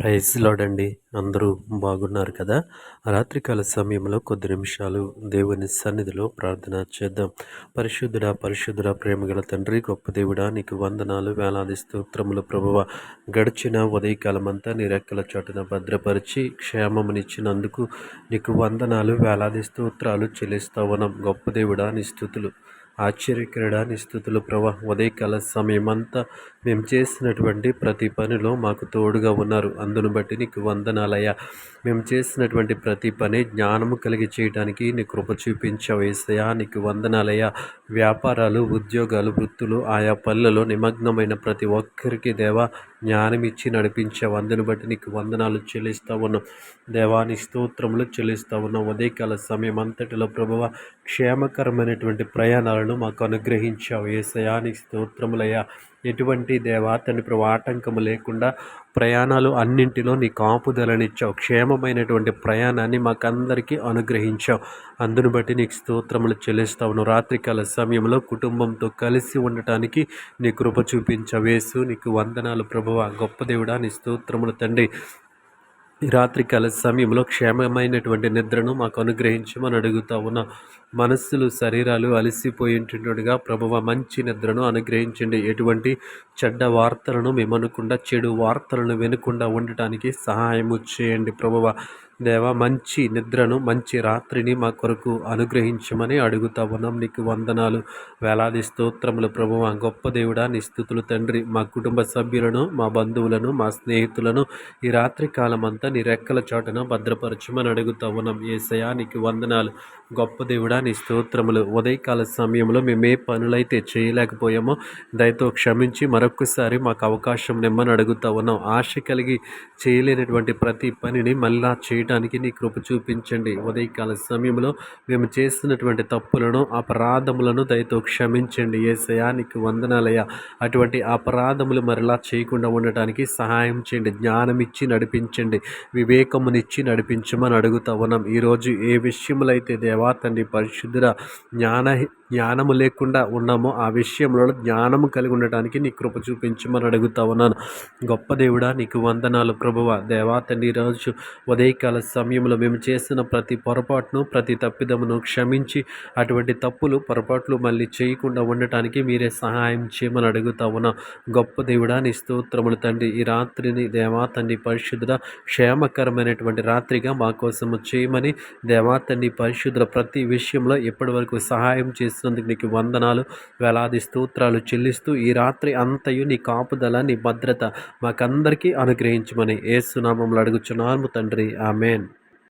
Praise లోడండి అందరూ బాగున్నారు కదా? రాత్రికాల సమయంలో కొద్ది నిమిషాలు దేవుని సన్నిధిలో ప్రార్థన చేద్దాం. పరిశుద్ధుడ పరిశుద్ధుడ ప్రేమగల తండ్రి గొప్ప దేవుడా నీకు వందనాలు వేలాది స్తోత్రములు ప్రభువ. గడిచిన ఉదయకాలం అంతా నీ రెక్కల చోటున భద్రపరిచి క్షేమమునిచ్చినందుకు నీకు వందనాలు వేలాది స్తోత్రాలు చెల్లిస్తావనం గొప్ప దేవుడా నీ స్థుతులు. ఆశ్చర్యకరడా స్థుతులు ప్రభా ఉదయకాల సమయమంతా మేము చేసినటువంటి ప్రతి పనిలో మాకు తోడుగా ఉన్నారు. అందును బట్టి నీకు వందనాలయ్యా. మేము చేసినటువంటి ప్రతి పని జ్ఞానము కలిగి చేయడానికి నీ కృప చూపించావు ఏసయా నీకు వందనాలయ్యా. వ్యాపారాలు ఉద్యోగాలు వృత్తులు ఆయా పనులలో నిమగ్నమైన ప్రతి ఒక్కరికి దేవా జ్ఞానం ఇచ్చి నడిపించావు. అందును బట్టి నీకు వందనాలు చెల్లిస్తా ఉన్నాం. దేవాని స్తోత్రములు చెల్లిస్తా ఉన్నాం. ఉదయకాల సమయం అంతటిలో ప్రభువ క్షేమకరమైనటువంటి ప్రయాణాలను మాకు అనుగ్రహించావు. ఏసయానికి స్తోత్రములయ్యా. ఎటువంటి దేవా తండ్రి ఆటంకము లేకుండా ప్రయాణాలు అన్నింటిలో నీ కాపుదలనిచ్చావు. క్షేమమైనటువంటి ప్రయాణాన్ని మాకందరికీ అనుగ్రహించావు. అందును బట్టి నీకు స్తోత్రములు చెల్లిస్తావును. రాత్రికాల సమయంలో కుటుంబంతో కలిసి ఉండటానికి నీ కృప చూపించవేసు నీకు వందనాలు ప్రభువ. గొప్ప దేవుడా నీ స్తోత్రములు తండ్రి. ఈ రాత్రికాల సమయంలో క్షేమమైనటువంటి నిద్రను మాకు అనుగ్రహించమని అడుగుతా ఉన్న. మనస్సులు శరీరాలు అలసిపోయి ప్రభువ మంచి నిద్రను అనుగ్రహించండి. ఎటువంటి చెడ్డ వార్తలను మేము అనుకుండా చెడు వార్తలను వినకుండా ఉండటానికి సహాయము చేయండి ప్రభువ. దేవ మంచి నిద్రను మంచి రాత్రిని మా కొరకు అనుగ్రహించమని అడుగుతా ఉన్నాం. నీకు వందనాలు వేలాది స్తోత్రములు ప్రభు గొప్ప దేవుడా నీ స్థుతులు తండ్రి. మా కుటుంబ సభ్యులను మా బంధువులను మా స్నేహితులను ఈ రాత్రి కాలమంతా నీ రెక్కల చోటన భద్రపరచమని అడుగుతా ఉన్నాం. ఏసయా నీకు వందనాలు. గొప్ప దేవుడా నీ స్తోత్రములు. ఉదయకాల సమయంలో మేము ఏ పనులైతే చేయలేకపోయామో దయతో క్షమించి మరొకసారి మాకు అవకాశం నిమ్మని అడుగుతా ఉన్నాం. ఆశ కలిగి చేయలేనటువంటి ప్రతి పనిని మళ్ళా చేయడం చేయటానికి నీ కృప చూపించండి. ఉదయకాల సమయంలో మేము చేస్తున్నటువంటి తప్పులను అపరాధములను దయతో క్షమించండి. ఏ నీకు వందనాలయ్యా. అటువంటి అపరాధములు మరలా చేయకుండా ఉండటానికి సహాయం చేయండి. జ్ఞానం ఇచ్చి నడిపించండి. వివేకమునిచ్చి నడిపించమని అడుగుతా ఉన్నాం. ఈరోజు ఏ విషయములైతే అయితే దేవా తండ్రి పరిశుద్ధుల జ్ఞాన జ్ఞానము లేకుండా ఉన్నామో ఆ విషయంలో జ్ఞానము కలిగి ఉండటానికి నీ కృప చూపించమని అడుగుతా ఉన్నాను. గొప్ప దేవుడా నీకు వందనాలు ప్రభువ. దేవా తండ్రి రోజు ఉదయకాల సమయంలో మేము చేసిన ప్రతి పొరపాటును ప్రతి తప్పిదమును క్షమించి అటువంటి తప్పులు పొరపాట్లు మళ్ళీ చేయకుండా ఉండటానికి మీరే సహాయం చేయమని అడుగుతా ఉన్నా. గొప్ప దేవుడా నీ స్తోత్రములు తండ్రి. ఈ రాత్రిని దేవా తండ్రి పరిశుద్ధ క్షేమకరమైనటువంటి రాత్రిగా మా కోసము చేయమని దేవా తండ్రి పరిశుద్ధ ప్రతి విషయంలో ఎప్పటి వరకు సహాయం చేసినందుకు నీకు వందనాలు వేలాది స్తోత్రాలు చెల్లిస్తూ ఈ రాత్రి అంతయు నీ కాపుదల నీ భద్రత మాకందరికీ అనుగ్రహించమని ఏసునామంలో అడుగుచున్నాము తండ్రి. ఆమెన్.